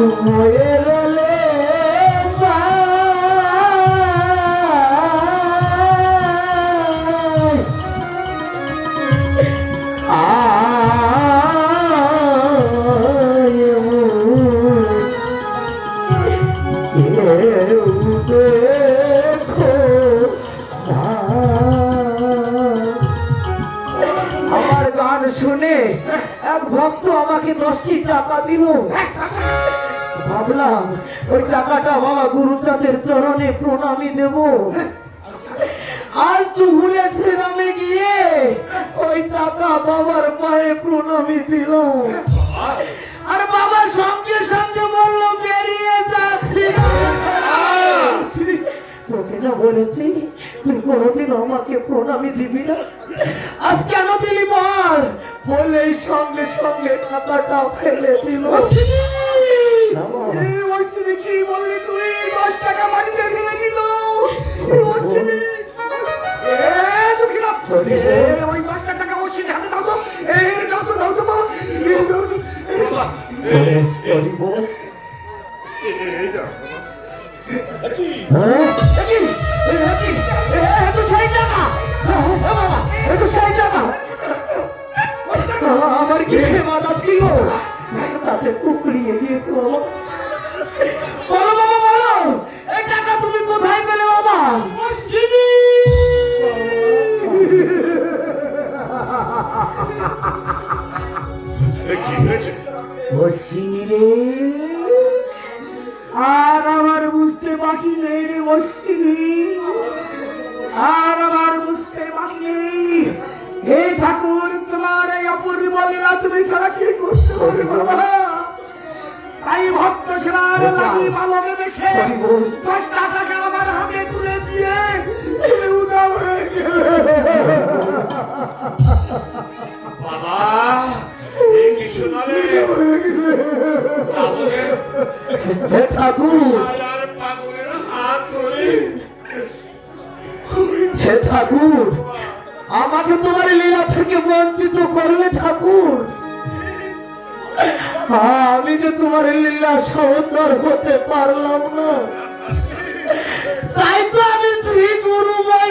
হয়ে রলে গান শুনে এক ভক্ত আমাকে দশটি টাকা দিল। ভাবলাম, ওই টাকাটা বাবা গুরুচাঁদের চরণে প্রণামী দেব। আর দুপুরে শ্রীরামে গিয়ে ওই টাকা বাবার পায়ে প্রণামী দিলাম। আর বাবা সঙ্গে সঙ্গে বলল, বেরিয়ে যাচ্ছি। না বলেছি তুই কোনোদিন আমাকে প্রণামী দিবি না আজ কেন দিলি বল বললেই সঙ্গে সঙ্গে টাকাটা ফেলে দিল। কি বললি তুই দশ টাকা মাটিতে ফেলে দিল ওই পাঁচটা টাকা বসে হাতে দাও তো এ দাও তো দাও তো বাবা এ, দাও তো। আমার কি মাথা ছিল তাতে কুকড়িয়ে বাবা তাই ভক্ত সেবার লাগি ভালোকে দেখে দশটা টাকা আমার হাতে তুলে দিয়ে তুমি উদাও হয়ে গেলে। বাবা কিছু নলে ঠাকুর। শালার পাগলের হাত ধরে। হে ঠাকুর আমাকে তোমার লীলা থেকে বঞ্চিত করলে ঠাকুর। আমি যে তোমার লীলা সহচর হতে পারলাম না। তাই তো আমি তুই গুরু হয়ে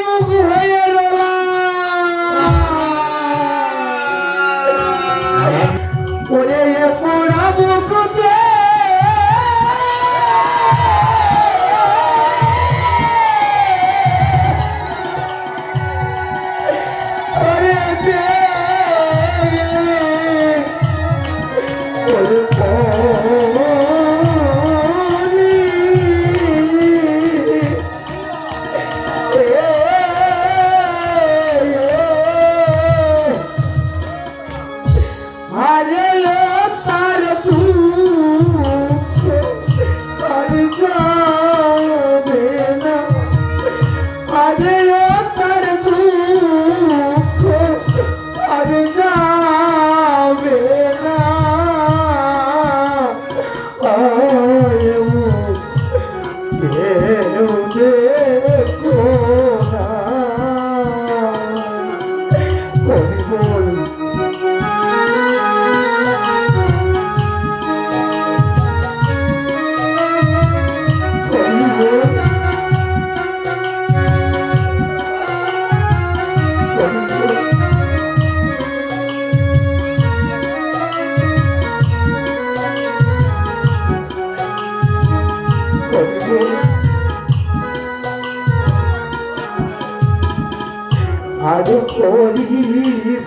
আর করি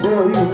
বইব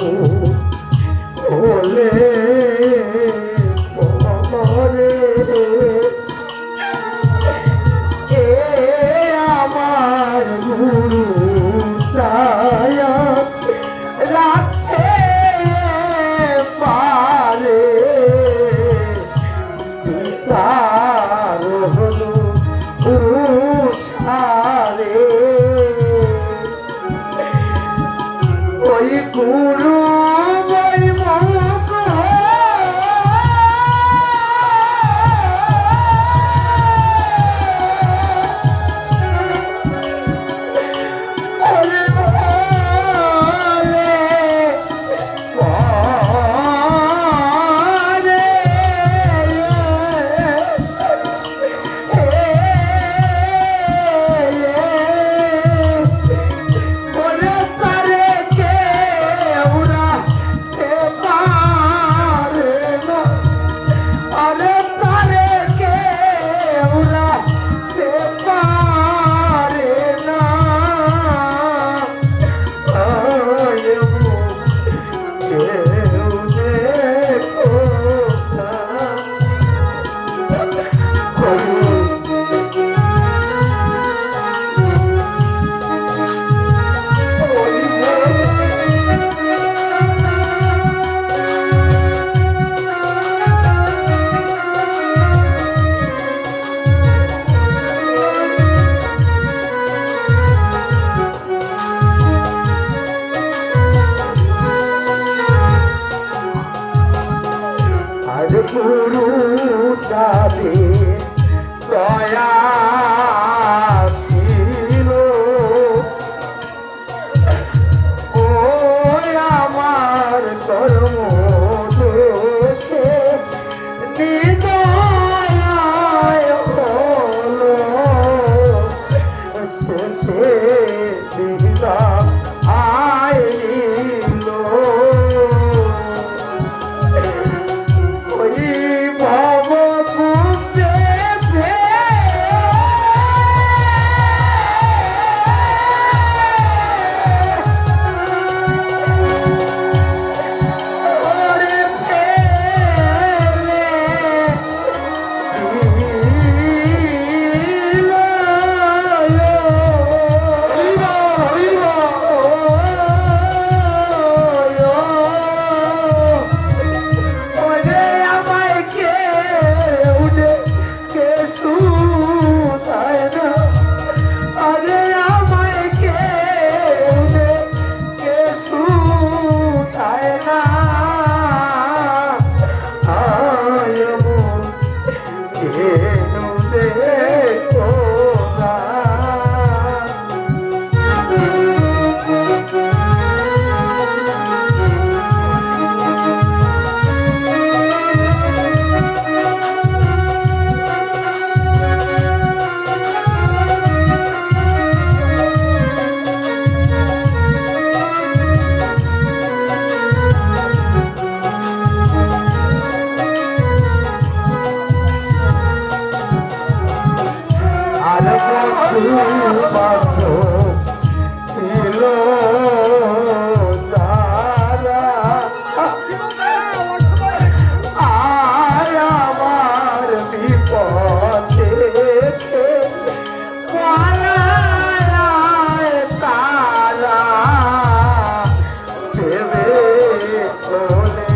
মনে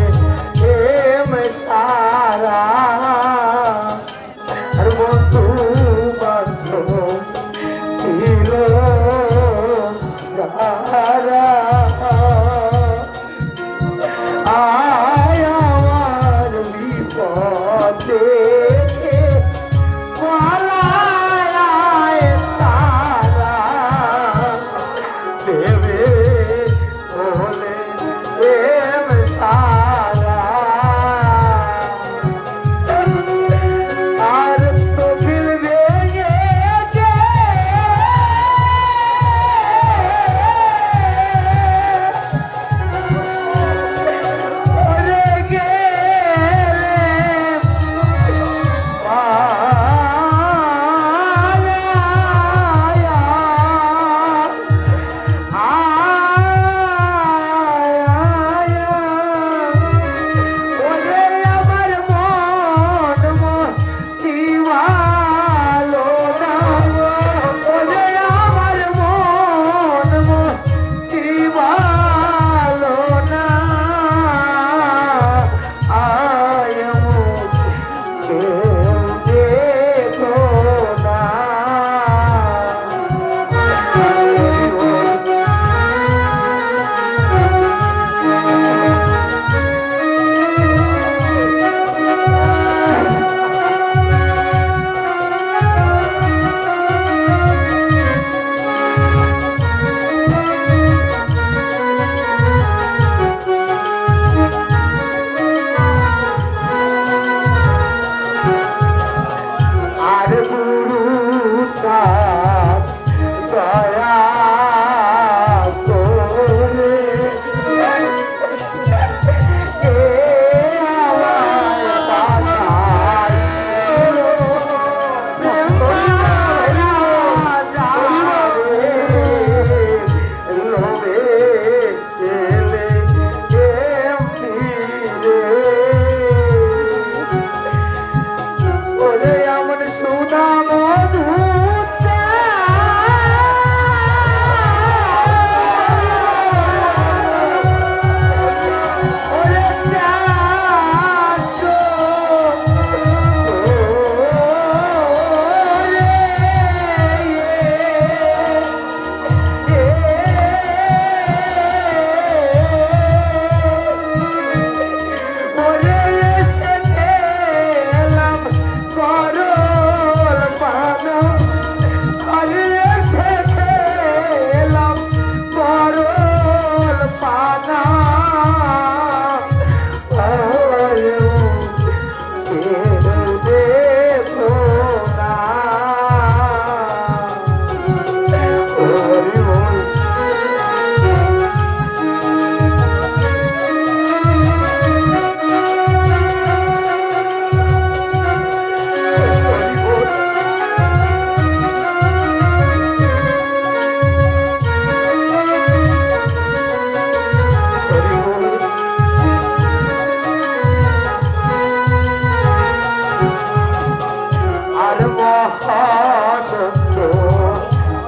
মহাসত্য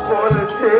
বলছে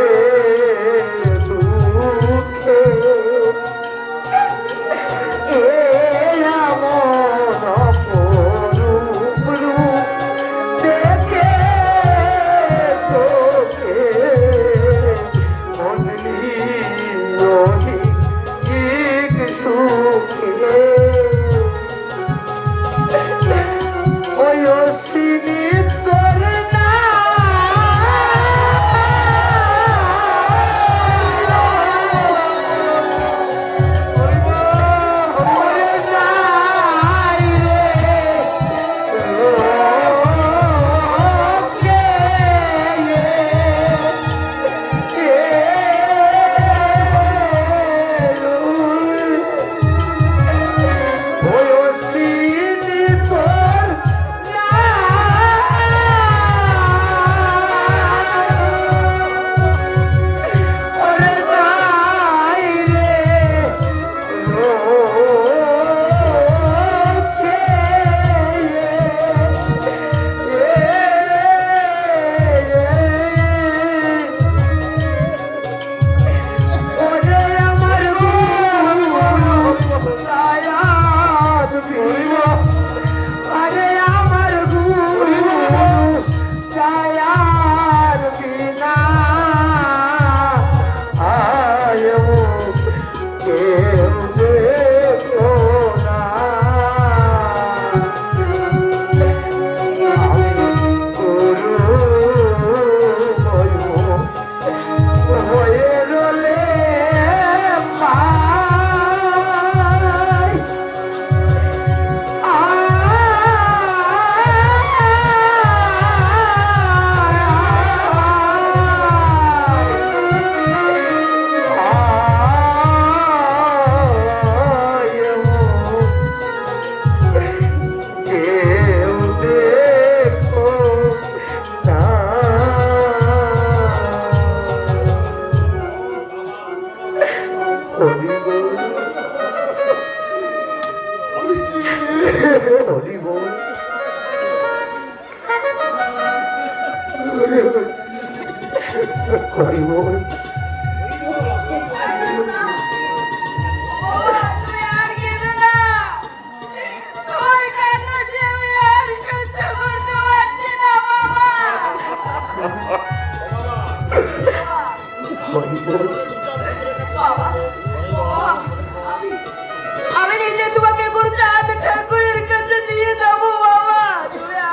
আমি- নিজে তোমাকে গুরুচাঁদ ঠাকুরের কাছে নিয়ে যাব বাবা।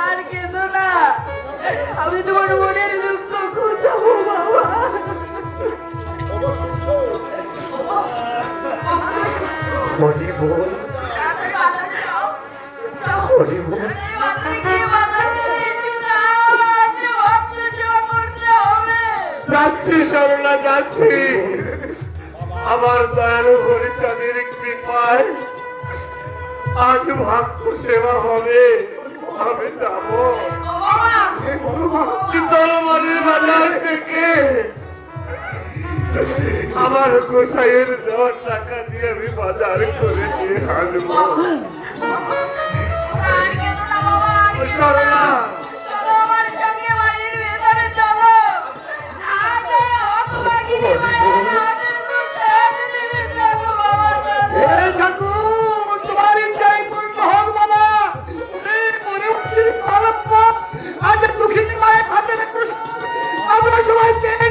আর কেঁদো না। আমি তোমার যাচ্ছি যাচ্ছি আমার দয়ালু হরিচাঁদের কৃপায় আজ ভক্ত সেবা হবে আমি যাব। শীতলমণির বাজার থেকে আমার গোসাইয়ের দেওয়ার টাকা দিয়ে আমি বাজার করে নিয়ে আসব সরলা সবাই